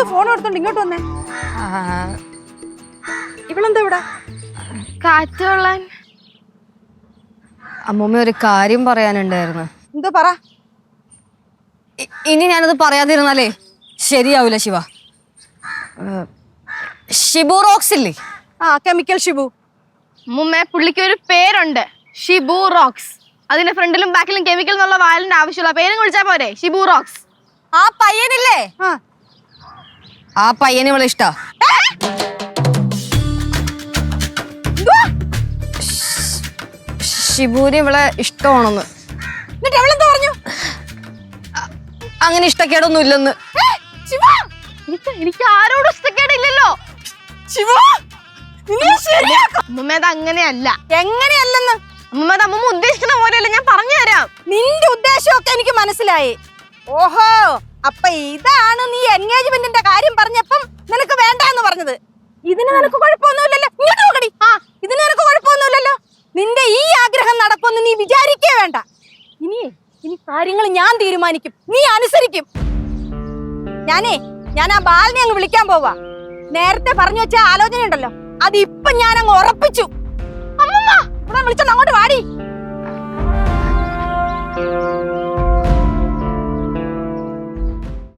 ഇവളെന്തോ phone എടുത്തോണ്ട് ഇങ്ങോട്ട് വന്നേ. ഇവളെന്താ ഇവിടെ? കാറ്റ് കൊള്ളാൻ. അമ്മൂമ്മ ഒരു കാര്യം പറയാനുണ്ടായിരുന്നു. എന്തോ പറ? ഇനി ഞാനത് പറയാതിരുന്നാലേ ശരിയാവില്ല ശിവ. ഷിബു റോക്സ് ഇല്ലേ? ആ കെമിക്കൽ ഷിബു. മുമ്മേ പുള്ളിക്ക് ഒരു പേരുണ്ട്. ഷിബു റോക്സ്. അതിന്റെ ഫ്രണ്ടിലും ബാക്കിലും കെമിക്കൽ എന്നുള്ള വാലിന്റെ ആവശ്യമുള്ള പേരും വിളിച്ചാ പോരെ? ഷിബു റോക്സ്. ആ പയ്യനില്ലേ? ആ പയ്യന് ഇവളെ ഇഷ്ടാ. ഷിബുവിന് ഇവളെ ഇഷ്ടമാണെന്ന്. എന്നിട്ട് അവളെന്തോ പറഞ്ഞു? അങ്ങനെ ഇഷ്ടക്കേടൊന്നും ഇല്ലെന്ന്. എനിക്ക് ആരോടും ഇഷ്ടക്കേടില്ലല്ലോ. ശരിയാക്കാം. അങ്ങനെയല്ല. എങ്ങനെയല്ലെന്ന്? അമ്മമ്മ അത് അമ്മമ്മ ഉദ്ദേശിക്കുന്ന പോലെയല്ല ഞാൻ പറഞ്ഞു തരാം. നിന്റെ ഉദ്ദേശമൊക്കെ എനിക്ക് മനസ്സിലായി. ഓഹോ അപ്പൊ ഇതാണ് നീ എൻഗേജ്മെന്റിന്റെ കാര്യം പറഞ്ഞപ്പം നിനക്ക് വേണ്ട എന്ന് പറഞ്ഞത്. ഇതിന് നിനക്ക് കുഴപ്പമൊന്നുമില്ലല്ലോ. ഇങ്ങോട്ട് നോക്കടി. ആ. ഇതിന് നിനക്ക് കുഴപ്പമൊന്നുമില്ലല്ലോ. നിന്റെ ഈ ആഗ്രഹം നടക്കുമെന്ന് നീ വിചാരിക്കേ വേണ്ട. ഇനി ഇനി കാര്യങ്ങൾ ഞാൻ തീരുമാനിക്കും. നീ അനുസരിക്കും. ഞാനേ ഞാൻ ആ ബാലിനെ അങ്ങ് വിളിക്കാൻ പോവാ. നേരത്തെ പറഞ്ഞു വെച്ച ആലോചന ഉണ്ടല്ലോ അത് ഇപ്പൊ ഞാൻ അങ്ങ് ഉറപ്പിച്ചു. അമ്മമ്മ! ഇവിടെ വിളിച്ചോണ്ട് അങ്ങോട്ട് വാടി